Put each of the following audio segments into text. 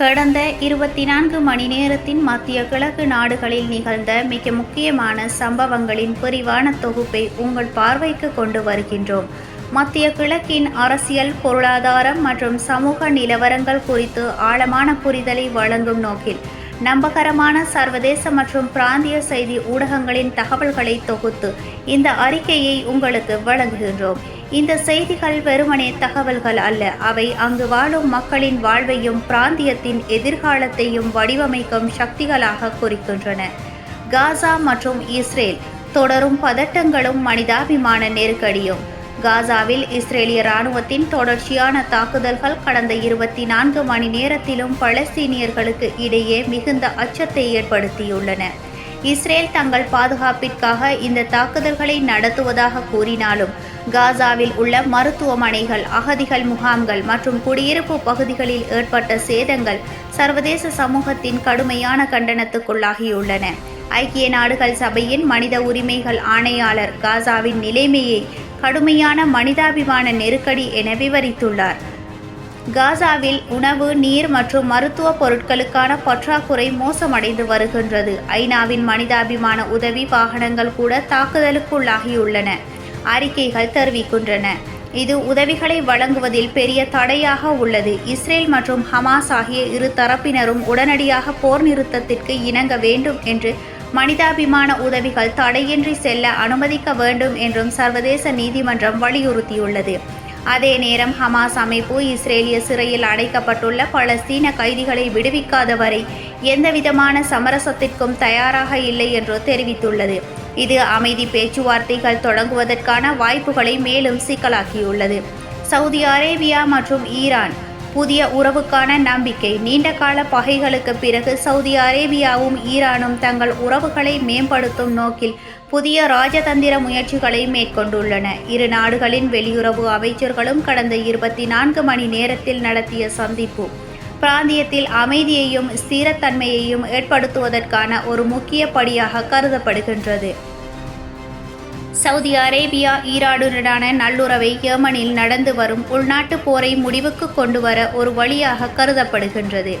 கடந்த இருபத்தி நான்கு மணி நேரத்தின் மத்திய கிழக்கு நாடுகளில் நிகழ்ந்த மிக முக்கியமான சம்பவங்களின் விரிவான தொகுப்பை உங்கள் பார்வைக்கு கொண்டு வருகின்றோம். மத்திய கிழக்கின் அரசியல் பொருளாதாரம் மற்றும் சமூக நிலவரங்கள் குறித்து ஆழமான புரிதலை வழங்கும் நோக்கில் நம்பகரமான சர்வதேச மற்றும் பிராந்திய செய்தி ஊடகங்களின் தகவல்களை தொகுத்து இந்த அறிக்கையை உங்களுக்கு வழங்குகின்றோம். இந்த செய்திகள் வெறுமனே தகவல்கள் அல்ல. அவை அங்கு வாழும் மக்களின் வாழ்வையும் பிராந்தியத்தின் எதிர்காலத்தையும் வடிவமைக்கும் சக்திகளாக குறிக்கின்றன. காசா மற்றும் இஸ்ரேல் தொடரும் பதட்டங்களும் மனிதாபிமான நெருக்கடியும். காசாவில் இஸ்ரேலிய இராணுவத்தின் தொடர்ச்சியான தாக்குதல்கள் கடந்த இருபத்தி நான்கு மணி நேரத்திலும் பலஸ்தீனியர்களுக்கு இடையே மிகுந்த அச்சத்தை ஏற்படுத்தியுள்ளன. இஸ்ரேல் தங்கள் பாதுகாப்பிற்காக இந்த தாக்குதல்களை நடத்துவதாக கூறினாலும் காசாவில் உள்ள மருத்துவமனைகள் அகதிகள் முகாம்கள் மற்றும் குடியிருப்பு பகுதிகளில் ஏற்பட்ட சேதங்கள் சர்வதேச சமூகத்தின் கடுமையான கண்டனத்துக்குள்ளாகியுள்ளன. ஐக்கிய நாடுகள் சபையின் மனித உரிமைகள் ஆணையாளர் காசாவின் நிலைமையை கடுமையான மனிதாபிமான நெருக்கடி என விவரித்துள்ளார். காசாவில் உணவு நீர் மற்றும் மருத்துவ பொருட்களுக்கான பற்றாக்குறை மோசமடைந்து வருகின்றது. ஐநாவின் மனிதாபிமான உதவி வாகனங்கள் கூட தாக்குதலுக்குள்ளாகியுள்ளன அறிக்கைகள் தெரிவிக்கின்றன. இது உதவிகளை வழங்குவதில் பெரிய தடையாக உள்ளது. இஸ்ரேல் மற்றும் ஹமாஸ் ஆகிய இரு தரப்பினரும் உடனடியாக போர் நிறுத்தத்திற்கு இணங்க வேண்டும் என்று மனிதாபிமான உதவிகள் தடையின்றி செல்ல அனுமதிக்க வேண்டும் என்றும் சர்வதேச நீதிமன்றம் வலியுறுத்தியுள்ளது. அதே நேரம் ஹமாஸ் அமைப்பு இஸ்ரேலிய சிறையில் அடைக்கப்பட்டுள்ள பலஸ்தீன கைதிகளை விடுவிக்காத வரை எந்தவிதமான சமரசத்திற்கும் தயாராக இல்லை என்று தெரிவித்துள்ளது. இது அமைதி பேச்சுவார்த்தைகள் தொடங்குவதற்கான வாய்ப்புகளை மேலும் சிக்கலாக்கியுள்ளது. சவுதி அரேபியா மற்றும் ஈரான் புதிய உறவுக்கான நம்பிக்கை. நீண்டகால பகைகளுக்கு பிறகு சவுதி அரேபியாவும் ஈரானும் தங்கள் உறவுகளை மேம்படுத்தும் நோக்கில் புதிய ராஜதந்திர முயற்சிகளை மேற்கொண்டுள்ளன. இரு நாடுகளின் வெளியுறவு அமைச்சர்களும் கடந்த இருபத்தி நான்கு மணி நேரத்தில் நடத்திய சந்திப்பு பிராந்தியத்தில் அமைதியையும் ஸ்திரத்தன்மையையும் ஏற்படுத்துவதற்கான ஒரு முக்கிய படியாக கருதப்படுகின்றது. சவுதி அரேபியா ஈராடுடனான நல்லுறவை ஏமனில் நடந்து வரும் உள்நாட்டு போரை முடிவுக்கு கொண்டு வர ஒரு வழியாக கருதப்படுகின்றது.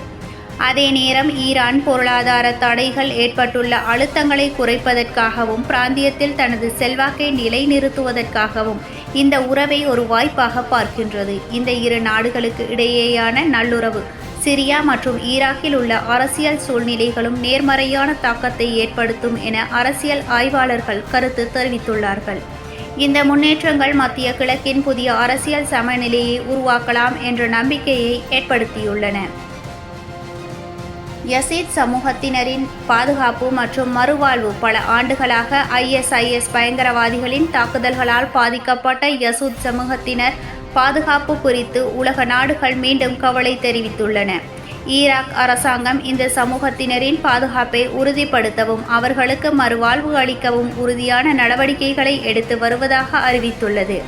அதே நேரம் ஈரான் பொருளாதார தடைகள் ஏற்பட்டுள்ள அழுத்தங்களை குறைப்பதற்காகவும் பிராந்தியத்தில் தனது செல்வாக்கை நிலைநிறுத்துவதற்காகவும் இந்த உறவை ஒரு வாய்ப்பாக பார்க்கின்றது. இந்த இரு நாடுகளுக்கு இடையேயான நல்லுறவு சிரியா மற்றும் ஈராக்கில் உள்ள அரசியல் சூழ்நிலைகளும் நேர்மறையான தாக்கத்தை ஏற்படுத்தும் என அரசியல் ஆய்வாளர்கள் கருத்து தெரிவித்துள்ளார்கள். இந்த முன்னேற்றங்கள் மத்திய கிழக்கின் புதிய அரசியல் சமநிலையை உருவாக்கலாம் என்ற நம்பிக்கையை ஏற்படுத்தியுள்ளன. யசீத் சமூகத்தினரின் பாதுகாப்பு மற்றும் மறுவாழ்வு பல ஆண்டுகளாக ஐஎஸ்ஐஎஸ் பயங்கரவாதிகளின் தாக்குதல்களால் பாதிக்கப்பட்ட யசூத் சமூகத்தினர் பாதுகாப்பு குறித்து உலக நாடுகள் மீண்டும் கவலை தெரிவித்துள்ளன. ஈராக் அரசாங்கம் இந்த சமூகத்தினரின் பாதுகாப்பை உறுதிப்படுத்தவும் அவர்களுக்கு மறுவாழ்வு அளிக்கவும் உறுதியான நடவடிக்கைகளை எடுத்து வருவதாக அறிவித்துள்ளது.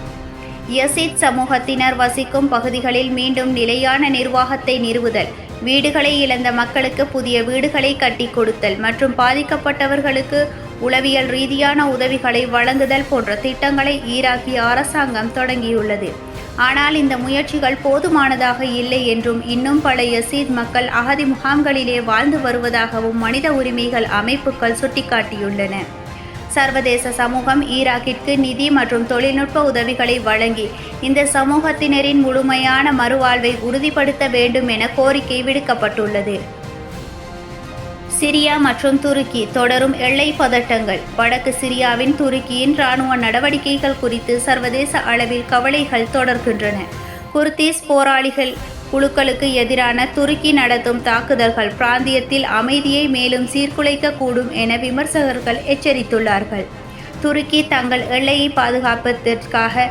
யசித் சமூகத்தினர் வசிக்கும் பகுதிகளில் மீண்டும் நிலையான நிர்வாகத்தை நிறுவுதல் வீடுகளை இழந்த மக்களுக்கு புதிய வீடுகளை கட்டி கொடுத்தல் மற்றும் பாதிக்கப்பட்டவர்களுக்கு உளவியல் ரீதியான உதவிகளை வழங்குதல் போன்ற திட்டங்களை ஈராக்கிய அரசாங்கம் தொடங்கியுள்ளது. ஆனால் இந்த முயற்சிகள் போதுமானதாக இல்லை என்றும் இன்னும் பல யசீத் மக்கள் அகதி முகாம்களிலே வாழ்ந்து வருவதாகவும் மனித உரிமைகள் அமைப்புகள் சுட்டிக்காட்டியுள்ளன. சர்வதேச சமூகம் ஈராக்கிற்கு நிதி மற்றும் தொழில்நுட்ப உதவிகளை வழங்கி இந்த சமூகத்தினரின் முழுமையான மறுவாழ்வை உறுதிப்படுத்த வேண்டும் என கோரிக்கை விடுக்கப்பட்டுள்ளது. சிரியா மற்றும் துருக்கி தொடரும் எல்லை பதட்டங்கள். வடக்கு சிரியாவின் துருக்கியின் இராணுவ நடவடிக்கைகள் குறித்து சர்வதேச அளவில் கவலைகள் தொடர்கின்றன. குர்தீஸ் போராளிகள் குழுக்களுக்கு எதிரான துருக்கி நடத்தும் தாக்குதல்கள் பிராந்தியத்தில் அமைதியை மேலும் சீர்குலைக்கக்கூடும் என விமர்சகர்கள் எச்சரித்துள்ளார்கள். துருக்கி தங்கள் எல்லையை பாதுகாப்பதற்காக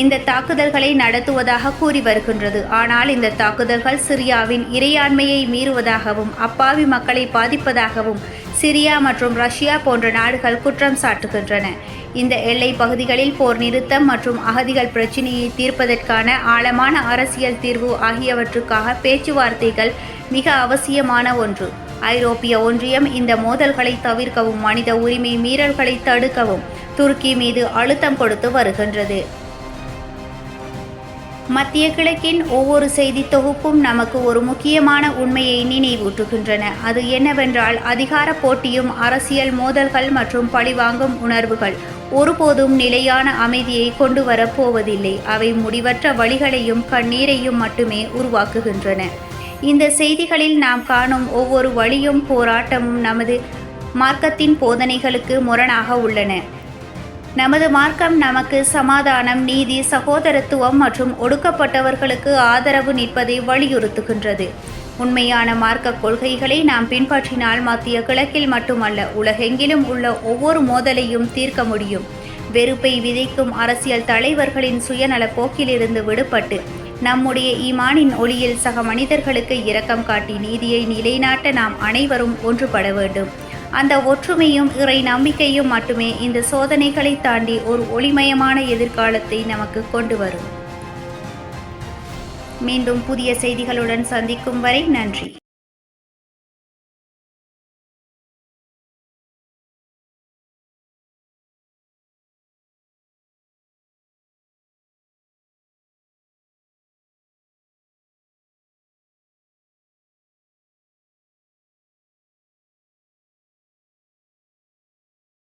இந்த தாக்குதல்களை நடத்துவதாக கூறி வருகின்றது. ஆனால் இந்த தாக்குதல்கள் சிரியாவின் இறையாண்மையை மீறுவதாகவும் அப்பாவி மக்களை பாதிப்பதாகவும் சிரியா மற்றும் ரஷ்யா போன்ற நாடுகள் குற்றம் சாட்டுகின்றன. இந்த எல்லை பகுதிகளில் போர் நிறுத்தம் மற்றும் அகதிகள் பிரச்சினையை தீர்ப்பதற்கான ஆழமான அரசியல் தீர்வு ஆகியவற்றுக்காக பேச்சுவார்த்தைகள் மிக அவசியமான ஒன்று. ஐரோப்பிய ஒன்றியம் இந்த மோதல்களை தவிர்க்கவும் மனித உரிமை மீறல்களை தடுக்கவும் துருக்கி மீது அழுத்தம் கொடுத்து வருகின்றது. மத்திய கிழக்கின் ஒவ்வொரு செய்தி தொகுப்பும் நமக்கு ஒரு முக்கியமான உண்மையை நினைவூட்டுகின்றன. அது என்னவென்றால் அதிகார போட்டியும் அரசியல் மோதல்கள் மற்றும் பழிவாங்கும் உணர்வுகள் ஒருபோதும் நிலையான அமைதியை கொண்டு வரப் போவதில்லை. அவை முடிவற்ற வழிகளையும் கண்ணீரையும் மட்டுமே உருவாக்குகின்றன. இந்த செய்திகளில் நாம் காணும் ஒவ்வொரு வழியும் போராட்டமும் நமது மார்க்கத்தின் போதனைகளுக்கு முரணாக உள்ளன. நமது மார்க்கம் நமக்கு சமாதானம் நீதி சகோதரத்துவம் மற்றும் ஒடுக்கப்பட்டவர்களுக்கு ஆதரவு நிற்பதை வலியுறுத்துகின்றது. உண்மையான மார்க்க கொள்கைகளை நாம் பின்பற்றினால் மத்திய கிழக்கில் மட்டுமல்ல உலகெங்கிலும் உள்ள ஒவ்வொரு மோதலையும் தீர்க்க முடியும். வெறுப்பை விதைக்கும் அரசியல் தலைவர்களின் சுயநல போக்கிலிருந்து விடுபட்டு நம்முடைய ஈமானின் ஒளியில் சக மனிதர்களுக்கு இரக்கம் காட்டி நீதியை நிலைநாட்ட நாம் அனைவரும் ஒன்றுபட வேண்டும். அந்த ஒற்றுமையும் இறை நம்பிக்கையும் மட்டுமே இந்த சோதனைகளை தாண்டி ஒரு ஒளிமயமான எதிர்காலத்தை நமக்கு கொண்டு வரும். மீண்டும் புதிய செய்திகளுடன் சந்திக்கும் வரை நன்றி.